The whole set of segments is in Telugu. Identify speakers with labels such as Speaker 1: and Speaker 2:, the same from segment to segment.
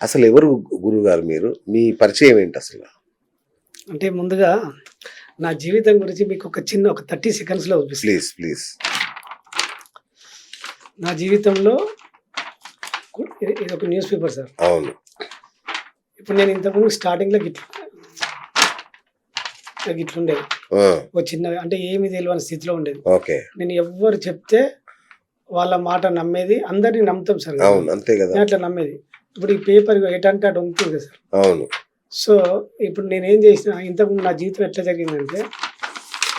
Speaker 1: అసలు ఎవరు గురువు గారు మీరు? మీ పరిచయం ఏంటి అసలు?
Speaker 2: అంటే ముందుగా నా జీవితం గురించి మీకు ఒక చిన్న ఒక థర్టీ సెకండ్స్లో
Speaker 1: ప్లీజ్ ప్లీజ్.
Speaker 2: నా జీవితంలో ఇది ఒక న్యూస్ పేపర్ సార్.
Speaker 1: అవును.
Speaker 2: ఇప్పుడు నేను ఇంతకుముందు స్టార్టింగ్లో గిట్ల
Speaker 1: ఆ,
Speaker 2: ఒక చిన్న అంటే ఏమి తెలియని స్థితిలో ఉండేది.
Speaker 1: ఓకే.
Speaker 2: నేను ఎవ్వరు చెప్తే వాళ్ళ మాట నమ్మేది అందరినీ నమ్ముతాం సార్.
Speaker 1: అవును అంతే కదా.
Speaker 2: అట్లా నమ్మేది. ఇప్పుడు ఈ పేపర్ ఎటంటే అటు ఉంటుంది కదా సార్?
Speaker 1: అవును.
Speaker 2: సో ఇప్పుడు నేనేం చేసిన ఇంతకు నా జీవితం ఎట్లా జరిగిందంటే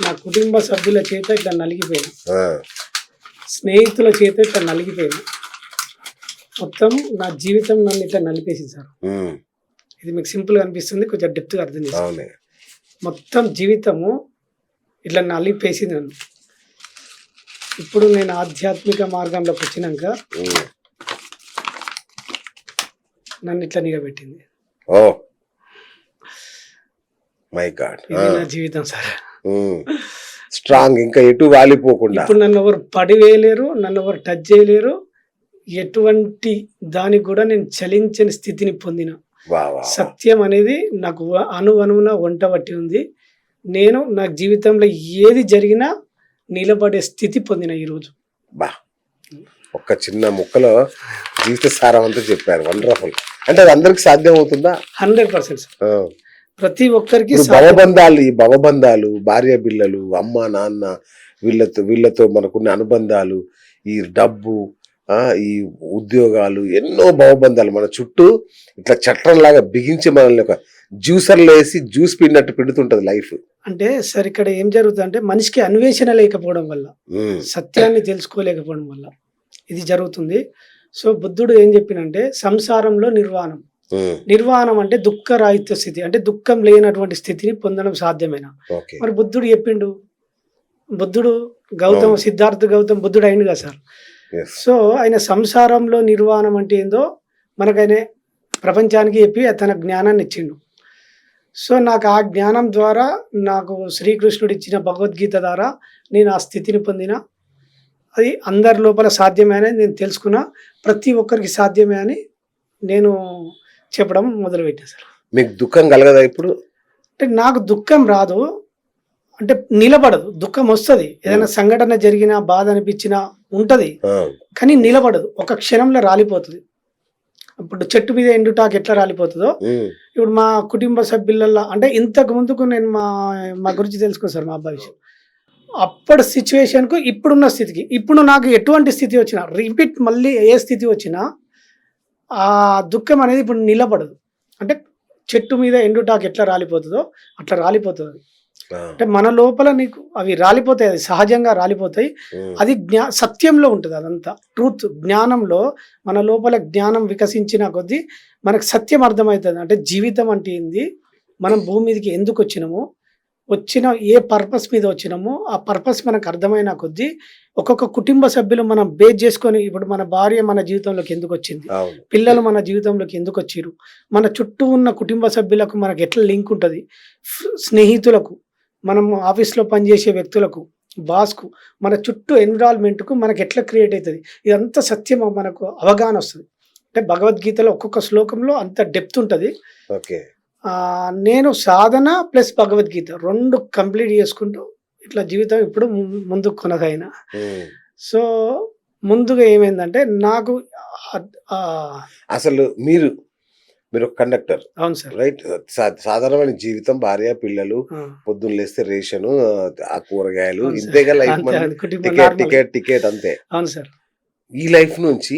Speaker 2: నా కుటుంబ సభ్యుల చేత ఇట్లా నలిగిపోయాను.
Speaker 1: ఆ,
Speaker 2: స్నేహితుల చేత ఇట్లా నలిగిపోయాను. మొత్తం నా జీవితం నన్ను ఇట్లా నలిపేసింది సార్. ఇది మీకు సింపుల్గా అనిపిస్తుంది కొంచెం డెప్త్గా అర్థం చేసుకోండి మొత్తం జీవితము ఇట్లా నలిపేసింది నన్ను. ఇప్పుడు నేను ఆధ్యాత్మిక మార్గంలోకి వచ్చినాక నన్ను ఇట్లా నిలబెట్టింది.
Speaker 1: ఓ. మై గాడ్
Speaker 2: ఇది నా జీవితం సార్.
Speaker 1: స్ట్రాంగ్ ఇంకా ఎటు వాలిపోకుండా.
Speaker 2: ఇప్పుడు నన్ను ఎవరు పడివేయలేరు నన్ను ఎవరు టచ్ చేయలేరు. ఎటువంటి దానికి కూడా నేను చలించని స్థితిని పొందిన. సత్యం అనేది నాకు అణు అణువున వంట పట్టి ఉంది. నేను నా జీవితంలో ఏది జరిగినా నిలబడే స్థితి పొందిన ఈరోజు
Speaker 1: బా. ఒక్క చిన్న ముక్కలో జీవిత సారం అంతా చెప్పారు. వండర్ఫుల్ అంటే అది అందరికి సాధ్యం అవుతుందా
Speaker 2: హండ్రెడ్ పర్సెంట్. ప్రతి ఒక్కరికి.
Speaker 1: భవబంధాలు ఈ భవబంధాలు భార్య పిల్లలు అమ్మ నాన్న వీళ్ళతో వీళ్ళతో మనకున్న అనుబంధాలు ఈ డబ్బు ఈ ఉద్యోగాలు ఎన్నో భవబంధాలు మన చుట్టూ ఇట్లా చట్టంలాగా బిగించి మనల్ని ఒక జ్యూసర్లో వేసి జ్యూస్ పిండినట్టు పిండుతుంటది లైఫ్.
Speaker 2: అంటే సార్ ఇక్కడ ఏం జరుగుతుందంటే మనిషికి అన్వేషణ లేకపోవడం వల్ల సత్యాన్ని తెలుసుకోలేకపోవడం వల్ల ఇది జరుగుతుంది. సో బుద్ధుడు ఏం చెప్పినంటే సంసారంలో నిర్వాణం. నిర్వాణం అంటే దుఃఖరాహిత్య స్థితి అంటే దుఃఖం లేనటువంటి స్థితిని పొందడం సాధ్యమేనా? మరి బుద్ధుడు చెప్పిండు బుద్ధుడు గౌతమ్. సిద్ధార్థ గౌతమ్ బుద్ధుడు అయింది కదా సార్. సో ఆయన సంసారంలో నిర్వాణం అంటే ఏందో మనకు ఆయన ప్రపంచానికి చెప్పి తన జ్ఞానాన్ని ఇచ్చిండు. సో నాకు ఆ జ్ఞానం ద్వారా నాకు శ్రీకృష్ణుడు ఇచ్చిన భగవద్గీత ద్వారా నేను ఆ స్థితిని పొందిన. అది అందరి లోపల సాధ్యమే అని నేను తెలుసుకున్నా. ప్రతి ఒక్కరికి సాధ్యమే అని నేను చెప్పడం మొదలుపెట్టాను సార్.
Speaker 1: మీకు దుఃఖం కలగదా ఇప్పుడు?
Speaker 2: అంటే నాకు దుఃఖం రాదు. అంటే నిలబడదు. దుఃఖం వస్తుంది. ఏదైనా సంఘటన జరిగినా బాధ అనిపించినా ఉంటది. కానీ నిలబడదు. ఒక క్షణంలో రాలిపోతుంది. ఇప్పుడు చెట్టు మీద ఎండుటాకు ఎట్లా రాలిపోతుందో? ఇప్పుడు మా కుటుంబ సభ్యులలో అంటే ఇంతకు ముందుకు నేను మా మా గురించి తెలుసుకో సార్ మా అబ్బాయి విషయం. అప్పటి సిచ్యువేషన్కు ఇప్పుడున్న స్థితికి ఇప్పుడు నాకు ఎటువంటి స్థితి వచ్చినా రిపీట్ మళ్ళీ ఏ స్థితి వచ్చినా ఆ దుఃఖం అనేది ఇప్పుడు నిలబడదు. అంటే చెట్టు మీద ఎండుటాకు ఎట్లా రాలిపోతుందో అట్లా రాలిపోతుంది. అంటే మన లోపల నీకు అవి రాలిపోతాయి అది సహజంగా రాలిపోతాయి. అది జ్ఞా సత్యంలో ఉంటుంది అదంతా. ట్రూత్ జ్ఞానంలో మన లోపల జ్ఞానం వికసించిన కొద్దీ మనకు సత్యం అర్థమవుతుంది. అంటే జీవితం అంటే ఏంది? మనం భూమి మీదకి ఎందుకు వచ్చినాము? వచ్చిన ఏ పర్పస్ మీద వచ్చినామో ఆ పర్పస్ మనకు అర్థమైన కొద్దీ ఒక్కొక్క కుటుంబ సభ్యులు మనం బేస్ చేసుకొని ఇప్పుడు మన భార్య మన జీవితంలోకి ఎందుకు వచ్చింది? పిల్లలు మన జీవితంలోకి ఎందుకు వచ్చిర్రు? మన చుట్టూ ఉన్న కుటుంబ సభ్యులకు మనకు ఎట్లా లింక్ ఉంటుంది? స్నేహితులకు మనం ఆఫీస్లో పనిచేసే వ్యక్తులకు బాస్కు మన చుట్టూ ఎన్విరాన్మెంట్కు మనకు ఎట్లా క్రియేట్ అవుతుంది ఇదంతా సత్యం మనకు అవగాహన వస్తుంది. అంటే భగవద్గీతలో ఒక్కొక్క శ్లోకంలో అంత డెప్త్ ఉంటుంది.
Speaker 1: ఓకే.
Speaker 2: నేను సాధన ప్లస్ భగవద్గీత రెండు కంప్లీట్ చేసుకుంటూ ఇట్లా జీవితం ఇప్పుడు ముందుకు కొనసాగిన. సో ముందుగా ఏమైందంటే నాకు
Speaker 1: అసలు మీరు మీరు కండక్టర్.
Speaker 2: అవును సార్.
Speaker 1: రైట్? సాధారణమైన జీవితం భార్య పిల్లలు పొద్దున్న లేస్తే రేషను ఆ కూరగాయలు. ఇంతేగా లైఫ్ టికెట్. టికెట్ టికెట్ అంతే.
Speaker 2: అవును సార్.
Speaker 1: ఈ లైఫ్ నుంచి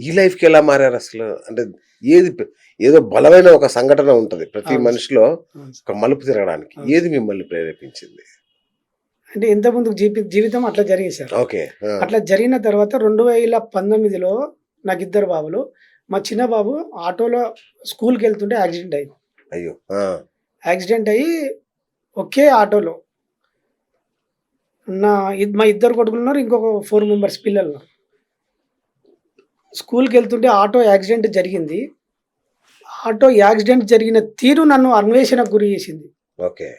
Speaker 1: ఈ లైఫ్కి ఎలా మారారు అసలు? అంటే ఏది ఏదో బలమైన ఒక సంఘటన ఉంటది. ప్రతి. మనిషిలో. ఒక మలుపు తిరగడానికి. ఏది మిమ్మల్ని ప్రేరేపించింది?
Speaker 2: అంటే ఇంత ముందు జీవి జీవితం అట్లా జరిగింది సార్.
Speaker 1: ఓకే.
Speaker 2: అట్లా జరిగిన తర్వాత రెండు వేల పంతొమ్మిదిలో నాకు ఇద్దరు బాబులు. మా చిన్న బాబు ఆటోలో స్కూల్కి వెళ్తుంటే యాక్సిడెంట్ అయింది.
Speaker 1: అయ్యో. ఆ,
Speaker 2: యాక్సిడెంట్ అయ్యి ఒకే ఆటోలో. నా మా ఇద్దరు కొడుకులు ఉన్నారు ఇంకొక ఫోర్ మెంబర్స్ పిల్లలు ఉన్నారు స్కూల్కి వెళ్తుంటే ఆటో యాక్సిడెంట్ జరిగింది. ఆటో యాక్సిడెంట్ జరిగిన తీరు నన్ను అన్వేషణకు గురి చేసింది.
Speaker 1: ఓకే.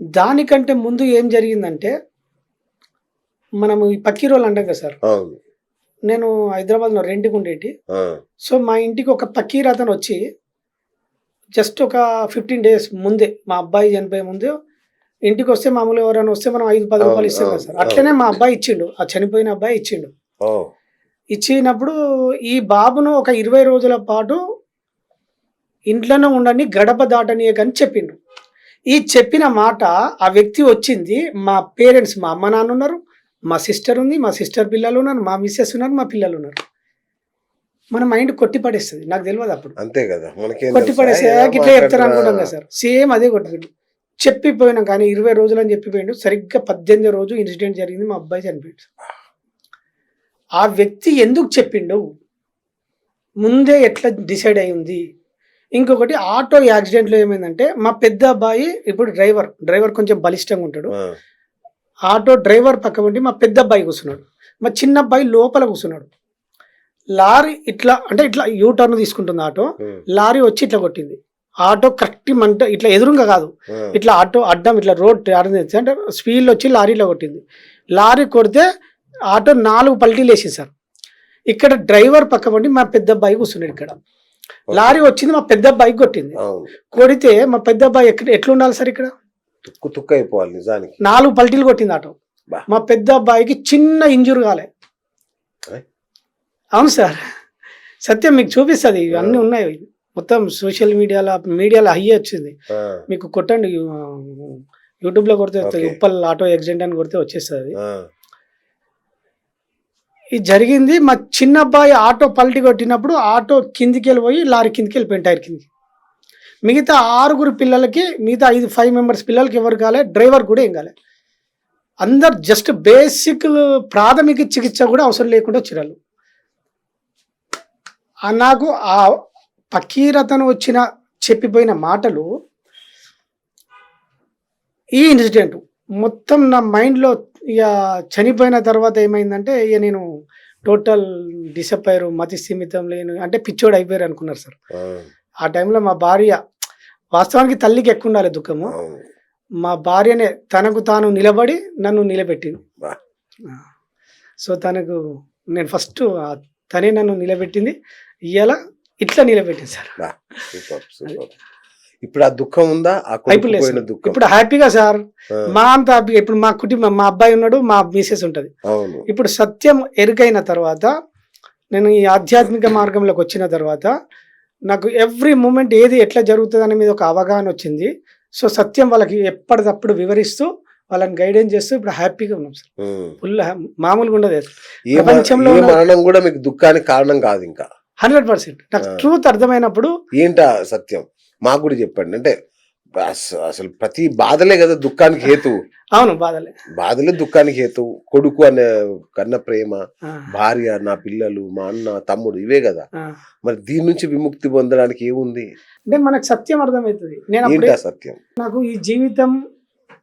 Speaker 2: దానికంటే ముందు ఏం జరిగిందంటే మనము ఈ పక్కిరోళ్ళు అంటాం కదా సార్?
Speaker 1: అవును.
Speaker 2: నేను హైదరాబాద్లో రెంట్కి ఉండేటి. సో మా ఇంటికి ఒక పకీర్ అతను వచ్చి జస్ట్ ఒక ఫిఫ్టీన్ డేస్ ముందే మా అబ్బాయి చనిపోయే ముందే ఇంటికి వస్తే మామూలుగా ఎవరైనా వస్తే మనం ఐదు పది రూపాయలు ఇస్తాం కదా సార్? అట్లనే మా అబ్బాయి ఇచ్చిండు. ఆ చనిపోయిన అబ్బాయి ఇచ్చిండు. ఇచ్చినప్పుడు ఈ బాబును ఒక ఇరవై రోజుల పాటు ఇంట్లోనే ఉండని గడప దాటనీయకని చెప్పిండు. ఈ చెప్పిన మాట ఆ వ్యక్తి వచ్చింది మా పేరెంట్స్ మా అమ్మ నాన్న ఉన్నారు మా సిస్టర్ ఉంది మా సిస్టర్ పిల్లలు ఉన్నారు మా మిస్సెస్ ఉన్నారు మా పిల్లలు ఉన్నారు. మన మైండ్ కొట్టి పడేస్తుంది నాకు తెలియదు అప్పుడు.
Speaker 1: అంతే కదా మనకేం
Speaker 2: కొట్టి? పడేస్తే ఇట్లా చెప్తారు అనుకుంటాం. కదా సార్. సేమ్ అదే కొట్టిపోయిండు చెప్పిపోయినాం కానీ ఇరవై రోజులు అని చెప్పిపోయిండు. సరిగ్గా పద్దెనిమిది రోజు ఇన్సిడెంట్ జరిగింది మా అబ్బాయి చనిపోయిండు ఆ వ్యక్తి ఎందుకు చెప్పిండు ముందే ఎట్లా డిసైడ్ అయి ఉంది ఇంకొకటి ఆటో యాక్సిడెంట్లో ఏమైందంటే మా పెద్ద అబ్బాయి ఇప్పుడు డ్రైవర్ డ్రైవర్ కొంచెం బలిష్టంగా ఉంటాడు. ఆటో డ్రైవర్ పక్క ఉండి మా పెద్ద అబ్బాయి కూర్చున్నాడు. మా చిన్న అబ్బాయి లోపల కూర్చున్నాడు. లారీ ఇట్లా అంటే ఇట్లా యూ టర్న్ తీసుకుంటుంది ఆటో. లారీ వచ్చి ఇట్లా కొట్టింది. ఆటో కరెక్ట్ మంట ఇట్లా ఎదురుగా కాదు. ఇట్లా ఆటో అడ్డం ఇట్లా రోడ్ అంటే స్పీడ్లో వచ్చి లారీలో కొట్టింది. లారీ కొడితే ఆటో నాలుగు పల్టీలు వేసింది సార్. ఇక్కడ డ్రైవర్ పక్క పండి మా పెద్ద అబ్బాయి కూర్చున్నాడు ఇక్కడ. లారీ వచ్చింది మా పెద్ద అబ్బాయికి కొట్టింది. కొడితే మా పెద్ద అబ్బాయి ఎక్కడ ఎట్లా ఉండాలి సార్ ఇక్కడ?
Speaker 1: అయిపోవాలి నిజానికి.
Speaker 2: నాలుగు పల్టీలు కొట్టింది ఆటో. మా పెద్ద అబ్బాయికి చిన్న ఇంజుర్ కాలే?
Speaker 1: అవును
Speaker 2: సార్. సత్యం మీకు చూపిస్తుంది ఇవన్నీ ఉన్నాయి. మొత్తం సోషల్ మీడియాలో మీడియాలో హై వచ్చింది. మీకు కొట్టండి యూట్యూబ్లో కొడితే. ఉప్పల్ ఆటో యాక్సిడెంట్ అని కొడితే వచ్చేస్తుంది. ఇది జరిగింది. మా చిన్న అబ్బాయి ఆటో పల్టీ కొట్టినప్పుడు ఆటో కిందికి వెళ్ళిపోయి లారీ కిందికి వెళ్ళిపోయింది టైర్ కిందికి. మిగతా ఆరుగురు పిల్లలకి మిగతా ఐదు ఫైవ్ మెంబర్స్ పిల్లలకి ఎవరు కాలే డ్రైవర్ కూడా ఏం కాలే. అందరు జస్ట్ బేసిక్ ప్రాథమిక చికిత్స కూడా అవసరం లేకుండా వచ్చిరాలు నాకు ఆ పకీరతను వచ్చిన చెప్పిపోయిన మాటలు ఈ ఇన్సిడెంట్ మొత్తం నా మైండ్లో ఇక చనిపోయిన తర్వాత ఏమైందంటే ఇక నేను టోటల్ డిసప్పైర్ మతి స్థిమితం లేను అంటే పిచ్చోడు అయిపోయారు అనుకున్నారు సార్.
Speaker 1: ఆ,
Speaker 2: టైంలో మా భార్య వాస్తవానికి తల్లికి ఎక్కువ ఉండాలి దుఃఖము. మా భార్యనే తనకు తాను నిలబడి నన్ను నిలబెట్టింది. సో తనకు నేను ఫస్ట్ తనే నన్ను నిలబెట్టింది. ఇవాళ ఇట్లా నిలబెట్టింది సార్.
Speaker 1: ఇప్పుడు ఆ దుఃఖం ఉందా. దుఃఖం.
Speaker 2: ఇప్పుడు హ్యాపీగా సార్. మా అంత హ్యాపీ ఇప్పుడు మా కుటుంబం మా అబ్బాయి ఉన్నాడు మా మిసెస్ ఉంటుంది. ఇప్పుడు సత్యం ఎరుకైన తర్వాత నేను ఈ ఆధ్యాత్మిక మార్గంలోకి వచ్చిన తర్వాత నాకు ఎవ్రీ మూమెంట్ ఏది ఎట్లా జరుగుతుంది అనే మీద ఒక అవగాహన వచ్చింది. సో సత్యం వాళ్ళకి ఎప్పటికప్పుడు వివరిస్తూ వాళ్ళని గైడెన్స్ చేస్తూ ఇప్పుడు హ్యాపీగా ఉన్నాం సార్. ఫుల్ మామూలుగా ఉండదు. ప్రపంచంలో
Speaker 1: మరణం కూడా మీకు దుఃఖానికి కారణం కాదు ఇంకా.
Speaker 2: Hundred percent. నాకు. ట్రూత్ అర్థమైనప్పుడు
Speaker 1: ఏంటా సత్యం? మాకు కూడా చెప్పండి. అంటే అస- అసలు ప్రతి బాధలే కదా దుఃఖానికి హేతువు
Speaker 2: అవును బాధలే.
Speaker 1: బాధలే దుఃఖానికి హేతువు కొడుకు అనే కన్న ప్రేమ భార్య నా పిల్లలు మా అన్న తమ్ముడు ఇవే కదా. మరి దీని నుంచి విముక్తి పొందడానికి ఏముంది?
Speaker 2: అంటే మనకు సత్యం అర్థమవుతుంది. నేను
Speaker 1: సత్యం?
Speaker 2: నాకు ఈ జీవితం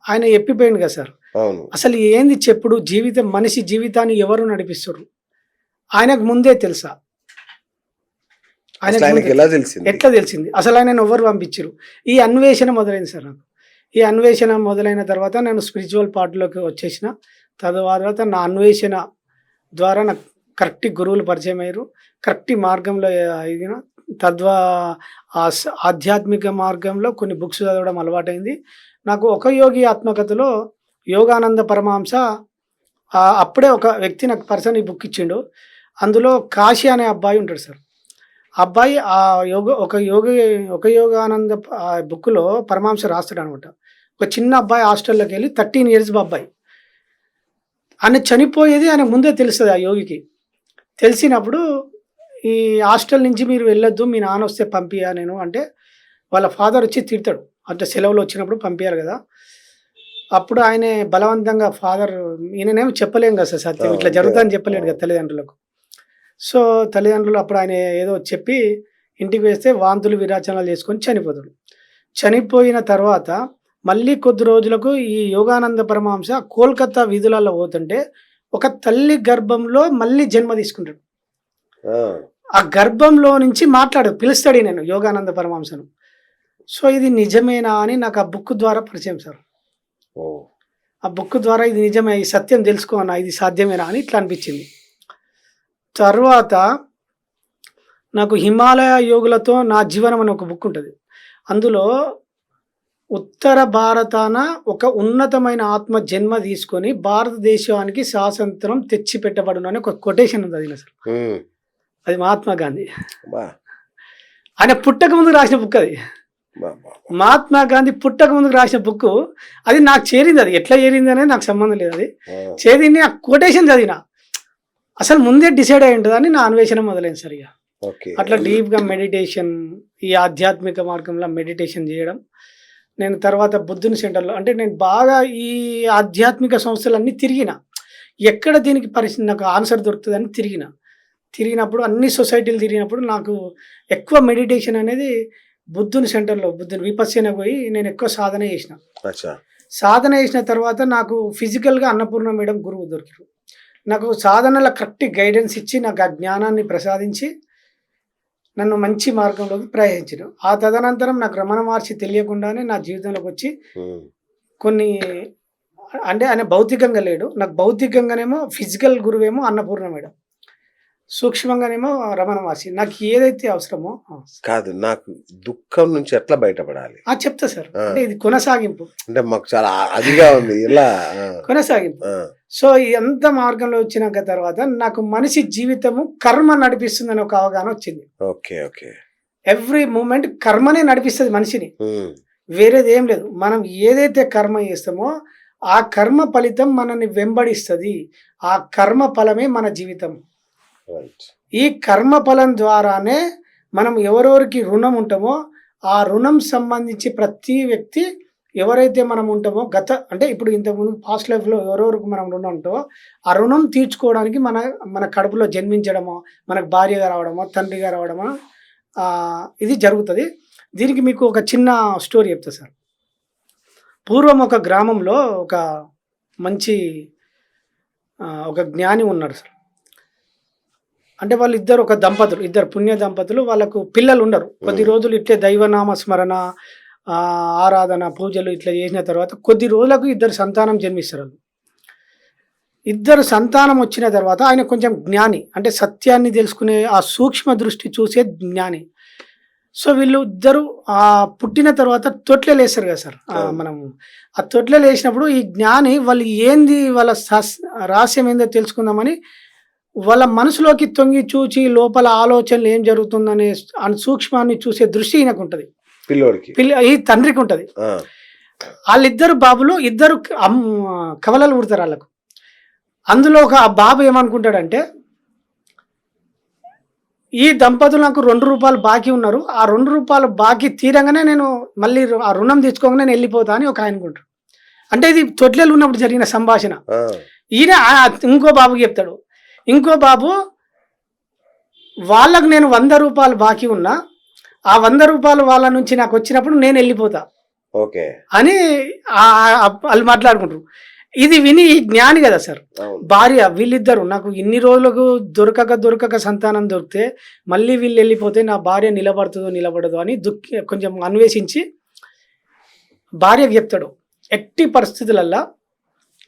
Speaker 2: ఆయన ఎప్పిపోయింది కదా సార్.
Speaker 1: అవును.
Speaker 2: అసలు ఏంది చెప్పుడు? జీవితం మనిషి జీవితాన్ని ఎవరు నడిపిస్తారు? ఆయనకు ముందే తెలుసా? ఆయనకు
Speaker 1: ఎలా తెలిసింది?
Speaker 2: ఎట్లా తెలిసింది? అసలు ఆయన ఎవరు పంపించారు ఈ అన్వేషణ మొదలైంది సార్ నాకు. ఈ అన్వేషణ మొదలైన తర్వాత నేను స్పిరిచువల్ పార్ట్లోకి వచ్చేసిన. తర్వాత నా అన్వేషణ ద్వారా నాకు కరెక్ట్ గురువులు పరిచయం అయ్యారు. కరెక్ట్ మార్గంలో ఎదిగిన తద్వా ఆధ్యాత్మిక మార్గంలో కొన్ని బుక్స్ చదవడం అలవాటైంది. నాకు ఒక యోగి ఆత్మకథలో యోగానంద పరమహంస ఆ అప్పుడే ఒక వ్యక్తి నాకు పర్సన్ ఈ బుక్ ఇచ్చిండు. అందులో కాశీ అనే అబ్బాయి ఉంటాడు సార్. అబ్బాయి ఆ యోగ ఒక యోగ ఒక యోగానంద బుక్లో పరమాంస రాస్తాడు అనమాట ఒక చిన్న అబ్బాయి హాస్టల్లోకి వెళ్ళి థర్టీన్ ఇయర్స్ అబ్బాయి. ఆయన చనిపోయేది ఆయన ముందే తెలుస్తుంది ఆ యోగికి. తెలిసినప్పుడు ఈ హాస్టల్ నుంచి మీరు వెళ్ళొద్దు మీ నాన్న వస్తే పంపియా నేను అంటే వాళ్ళ ఫాదర్ వచ్చి తిడతాడు. అంటే సెలవులు వచ్చినప్పుడు పంపించాలి కదా. అప్పుడు ఆయన బలవంతంగా ఫాదర్ ఈయననేమో చెప్పలేం కదా సార్ సత్యం. ఇట్లా. జరుగుతుందని చెప్పలేడు కదా తల్లిదండ్రులకు. సో తల్లిదండ్రులు అప్పుడు ఆయన ఏదో చెప్పి ఇంటికి వేస్తే వాంతులు విరాచనాలు చేసుకొని చనిపోతాడు. చనిపోయిన తర్వాత మళ్ళీ కొద్ది రోజులకు ఈ యోగానంద పరమహంస కోల్కతా వీధులలో పోతుంటే ఒక తల్లి గర్భంలో మళ్ళీ జన్మ తీసుకుంటాడు.
Speaker 1: ఆ,
Speaker 2: గర్భంలో నుంచి మాట్లాడు పిలుస్తాడు నేను యోగానంద పరమహంసను. సో ఇది నిజమేనా అని నాకు ఆ బుక్ ద్వారా పరిచయం సార్. ఆ బుక్ ద్వారా ఇది నిజమే ఈ సత్యం తెలుసుకోనా ఇది సాధ్యమేనా అని ఇట్లా అనిపించింది. తర్వాత నాకు హిమాలయ యోగులతో నా జీవనం అని ఒక బుక్ ఉంటుంది. అందులో ఉత్తర భారతాన ఒక ఉన్నతమైన ఆత్మ జన్మ తీసుకొని భారతదేశానికి స్వాతంత్రం తెచ్చి పెట్టబడును అని ఒక కొటేషన్ ఉంది అది అసలు. అది మహాత్మా గాంధీ. ఆయన పుట్టక ముందు రాసిన బుక్ అది. మహాత్మా గాంధీ పుట్టక ముందుకు రాసిన బుక్ అది నాకు చేరింది అది. ఎట్లా చేరింది అనేది నాకు సంబంధం లేదు అది. చేరింది ఆ కొటేషన్ చదివిన. అసలు ముందే డిసైడ్ అయి ఉంటుందని నా అన్వేషణ మొదలైంది సరిగా
Speaker 1: ఓకే.
Speaker 2: అట్లా డీప్గా మెడిటేషన్ ఈ ఆధ్యాత్మిక మార్గంలో మెడిటేషన్ చేయడం నేను తర్వాత బుద్ధుని సెంటర్లో అంటే నేను బాగా ఈ ఆధ్యాత్మిక సంస్థలన్నీ తిరిగిన ఎక్కడ దీనికి పరిస్థితి నాకు ఆన్సర్ దొరుకుతుందని తిరిగిన తిరిగినప్పుడు అన్ని సొసైటీలు తిరిగినప్పుడు నాకు ఎక్కువ మెడిటేషన్ అనేది బుద్ధుని సెంటర్లో బుద్ధుని విపస్సన పోయి నేను ఎక్కువ సాధన చేసిన. సాధన చేసిన తర్వాత నాకు ఫిజికల్గా అన్నపూర్ణ మేడం గురువు దొరికారు. నాకు సాధనలో కరెక్ట్ గైడెన్స్ ఇచ్చి నాకు ఆ జ్ఞానాన్ని ప్రసాదించి నన్ను మంచి మార్గంలోకి ప్రయాణించారు ఆ తదనంతరం నాకు రమణ మహర్షి తెలియకుండానే నా జీవితంలోకి వచ్చి కొన్ని అంటే ఆయన భౌతికంగా లేడు. నాకు భౌతికంగానేమో ఫిజికల్ గురువేమో అన్నపూర్ణ మేడం. సూక్ష్మంగానేమో రమణ మహర్షి నాకు ఏదైతే అవసరమో
Speaker 1: కాదు నాకు దుఃఖం నుంచి ఎట్లా బయటపడాలి?
Speaker 2: ఆ చెప్తా సార్. అంటే ఇది కొనసాగింపు.
Speaker 1: అంటే మాకు చాలా అదిగా ఉంది. ఇలా
Speaker 2: కొనసాగింపు. సో అంత మార్గంలో వచ్చినాక తర్వాత నాకు మనిషి జీవితము కర్మ నడిపిస్తుందని ఒక అవగాహన వచ్చింది.
Speaker 1: Okay okay.
Speaker 2: ఎవ్రీ మూమెంట్ కర్మనే నడిపిస్తుంది మనిషిని. వేరేది ఏం లేదు. మనం ఏదైతే కర్మ చేస్తామో ఆ కర్మ ఫలితం మనల్ని వెంబడిస్తుంది. ఆ కర్మ ఫలమే మన జీవితం. ఈ కర్మ ఫలం ద్వారానే మనం ఎవరెవరికి రుణం ఉంటామో ఆ రుణం సంబంధించి ప్రతి వ్యక్తి ఎవరైతే మనం ఉంటామో గత అంటే ఇప్పుడు ఇంతకుముందు పాస్ట్ లైఫ్లో ఎవరెవరికి మనం రుణం ఉంటామో ఆ రుణం తీర్చుకోవడానికి మన మన కడుపులో జన్మించడమో మనకు భార్యగా రావడమో తండ్రిగా రావడమో ఇది జరుగుతుంది. దీనికి మీకు ఒక చిన్న స్టోరీ చెప్తా సార్. పూర్వం ఒక గ్రామంలో ఒక మంచి ఒక జ్ఞాని ఉన్నాడు సార్. అంటే వాళ్ళు ఇద్దరు ఒక దంపతులు ఇద్దరు పుణ్య దంపతులు వాళ్ళకు పిల్లలు ఉండరు కొద్ది రోజులు ఇట్లే దైవనామ స్మరణ ఆరాధన పూజలు ఇట్లా చేసిన తర్వాత కొద్ది రోజులకు ఇద్దరు సంతానం జన్మిస్తారు. ఇద్దరు సంతానం వచ్చిన తర్వాత ఆయన కొంచెం జ్ఞాని అంటే సత్యాన్ని తెలుసుకునే ఆ సూక్ష్మ దృష్టి చూసే జ్ఞాని సో వీళ్ళు ఇద్దరు ఆ పుట్టిన తర్వాత తొట్లెలు వేస్తారు కదా సార్. మనం ఆ తొట్లెలు వేసినప్పుడు ఈ జ్ఞాని వాళ్ళు ఏంది వాళ్ళ రహస్యం ఏందో తెలుసుకుందామని వాళ్ళ మనసులోకి తొంగి చూచి లోపల ఆలోచనలు ఏం జరుగుతుందనే సూక్ష్మాన్ని చూసే దృష్టి ఈయనకు ఉంటుంది
Speaker 1: పిల్లోడికి.
Speaker 2: పిల్ల ఈ తండ్రికి ఉంటుంది వాళ్ళిద్దరు బాబులు ఇద్దరు కవలలు పుడతారు వాళ్ళకు. అందులో ఒక ఆ బాబు ఏమనుకుంటాడంటే ఈ దంపతులు నాకు రెండు రూపాయలు బాకీ ఉన్నారు. ఆ రెండు రూపాయలు బాకీ తీరంగానే నేను మళ్ళీ ఆ రుణం తెచ్చుకోగానే నేను వెళ్ళిపోతా అని ఒక ఆయనకుంటాడు. అంటే ఇది తొట్లేలు ఉన్నప్పుడు జరిగిన సంభాషణ. ఈయన ఇంకో బాబుకి చెప్తాడు ఇంకో బాబు వాళ్ళకు నేను వంద రూపాయలు బాకీ ఉన్నా ఆ వంద రూపాయలు వాళ్ళ నుంచి నాకు వచ్చినప్పుడు నేను వెళ్ళిపోతా.
Speaker 1: ఓకే.
Speaker 2: అని వాళ్ళు మాట్లాడుకుంటారు. ఇది విని జ్ఞాని కదా సార్. భార్య వీళ్ళిద్దరు నాకు ఇన్ని రోజులకు దొరకక దొరకక సంతానం దొరికితే మళ్ళీ వీళ్ళు వెళ్ళిపోతే నా భార్య నిలబడుతుందో నిలబడదో అని దుఃఖి కొంచెం అన్వేషించి భార్యకు చెప్తాడు ఎట్టి పరిస్థితులల్లో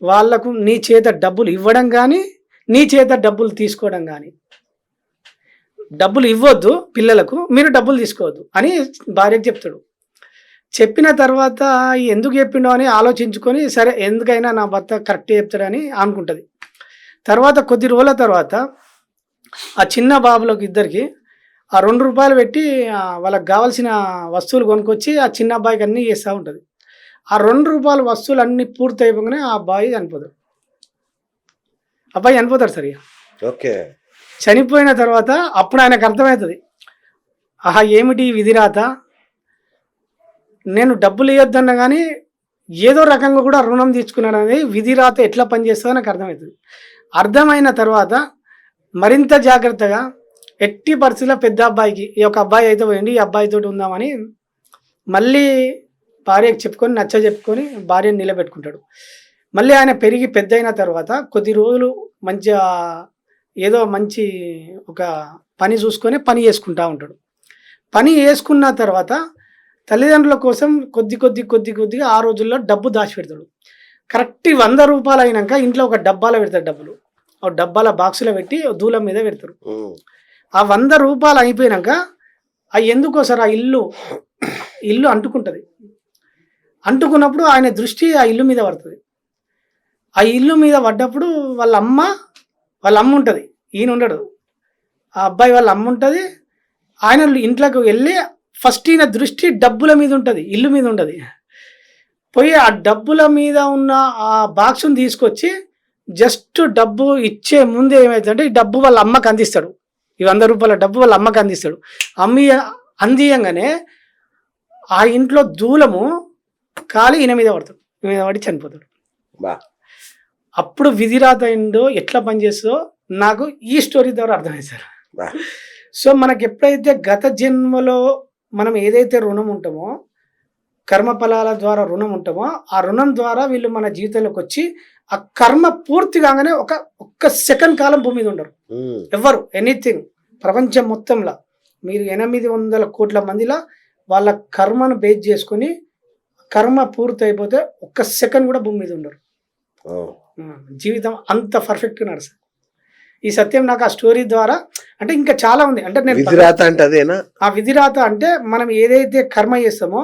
Speaker 2: వాళ్ళకు నీ చేత డబ్బులు ఇవ్వడం కానీ నీ చేత డబ్బులు తీసుకోవడం కానీ డబ్బులు ఇవ్వద్దు పిల్లలకు మీరు డబ్బులు తీసుకోవద్దు అని భార్యకు చెప్తాడు. చెప్పిన తర్వాత ఎందుకు చెప్పిండో అని ఆలోచించుకొని సరే ఎందుకైనా నా భర్త కరెక్ట్ చెప్తాడని అనుకుంటుంది. తర్వాత కొద్ది రోజుల తర్వాత ఆ చిన్న బాబులకు ఇద్దరికి ఆ రెండు రూపాయలు పెట్టి వాళ్ళకి కావాల్సిన వస్తువులు కొనుక్కొచ్చి ఆ చిన్న అబ్బాయికి అన్నీ చేస్తూ ఉంటుంది. ఆ రెండు రూపాయల వస్తువులు అన్నీ పూర్తి అయిపోగానే ఆ అబ్బాయి చనిపోతాడు. అబ్బాయి చనిపోతాడు సరిగా.
Speaker 1: ఓకే.
Speaker 2: చనిపోయిన తర్వాత అప్పుడు ఆయనకు అర్థమవుతుంది. ఆహా ఏమిటి విధిరాత? నేను డబ్బులు ఇవ్వద్దన్నా కానీ ఏదో రకంగా కూడా రుణం తీసుకున్నాడు అనేది విధిరాత ఎట్లా పనిచేస్తుందో నాకు అర్థమవుతుంది. అర్థమైన తర్వాత మరింత జాగ్రత్తగా ఎట్టి పరిస్థితుల్లో పెద్ద అబ్బాయికి ఈ యొక్క అబ్బాయి అయితే పోయింది ఈ అబ్బాయితో ఉందామని మళ్ళీ భార్యకు చెప్పుకొని నచ్చ చెప్పుకొని భార్యను నిలబెట్టుకుంటాడు. మళ్ళీ ఆయన పెరిగి పెద్ద అయిన తర్వాత కొద్ది రోజులు మంచిగా ఏదో మంచి ఒక పని చూసుకొని పని చేసుకుంటా ఉంటాడు. పని చేసుకున్న తర్వాత తల్లిదండ్రుల కోసం కొద్ది కొద్ది కొద్ది కొద్దిగా ఆ రోజుల్లో డబ్బు దాచిపెడతాడు కరెక్ట్ వంద రూపాయలు అయినాక ఇంట్లో ఒక డబ్బాలో పెడతాడు డబ్బులు. ఒక డబ్బాల బాక్సులో పెట్టి దూలం మీద పెడతారు. ఆ వంద రూపాయలు అయిపోయినాక ఆ ఎందుకోసారి ఆ ఇల్లు ఇల్లు అంటుకుంటుంది. అంటుకున్నప్పుడు ఆయన దృష్టి ఆ ఇల్లు మీద పడుతుంది. ఆ ఇల్లు మీద పడ్డప్పుడు వాళ్ళ అమ్మ వాళ్ళ అమ్మ ఉంటుంది ఈయన ఉండడు ఆ అబ్బాయి వాళ్ళ అమ్మ ఉంటుంది ఆయన ఇంట్లోకి వెళ్ళి ఫస్ట్ ఈయన దృష్టి డబ్బుల మీద ఉంటుంది ఇల్లు మీద ఉండదు పోయి ఆ డబ్బుల మీద ఉన్న ఆ బాక్స్ని తీసుకొచ్చి జస్ట్ డబ్బు ఇచ్చే ముందు ఏమవుతుందంటే ఈ డబ్బు వాళ్ళ అమ్మకి అందిస్తాడు. ఈ వంద రూపాయల డబ్బు వాళ్ళ అమ్మకి అందిస్తాడు. అమ్మి అందియంగానే ఆ ఇంట్లో దూలము కాలి ఈయన మీద పడతాడు. ఈయన మీద పడి చనిపోతాడు.
Speaker 1: బా.
Speaker 2: అప్పుడు విధిరాత ఏంటో ఎట్లా పనిచేస్తుందో నాకు ఈ స్టోరీ ద్వారా అర్థమైంది సార్. సో మనకి ఎప్పుడైతే గత జన్మలో మనం ఏదైతే రుణం ఉంటామో కర్మఫలాల ద్వారా రుణం ఉంటామో ఆ రుణం ద్వారా వీళ్ళు మన జీవితంలోకి వచ్చి ఆ కర్మ పూర్తి కాగానే ఒక ఒక్క సెకండ్ కాలం భూమి మీద ఉండరు. ఎవరు ఎనీథింగ్ ప్రపంచం మొత్తంలో. మీరు ఎనిమిది వందల కోట్ల మందిలో వాళ్ళ కర్మను బేస్ చేసుకొని కర్మ పూర్తి అయిపోతే ఒక్క సెకండ్ కూడా భూమి మీద ఉండరు. జీవితం అంత పర్ఫెక్ట్గా నడుస్తుంది ఈ సత్యం నాకు ఆ స్టోరీ ద్వారా అంటే ఇంకా చాలా ఉంది. అంటే నేను
Speaker 1: విధిరాత అంటే అదేనా?
Speaker 2: ఆ విధిరాత అంటే మనం ఏదైతే కర్మ చేస్తామో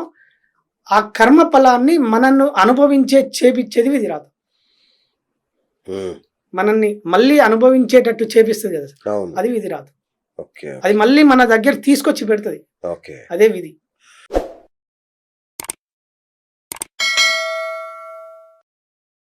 Speaker 2: ఆ కర్మ ఫలాన్ని మనల్ని అనుభవించే చేపించేది విధిరాత. మనల్ని మళ్ళీ అనుభవించేటట్టు చేపిస్తుంది కదా అది విధిరాత.
Speaker 1: ఓకే.
Speaker 2: అది మళ్ళీ మన దగ్గర తీసుకొచ్చి పెడుతుంది.
Speaker 1: ఓకే.
Speaker 2: అదే విధి.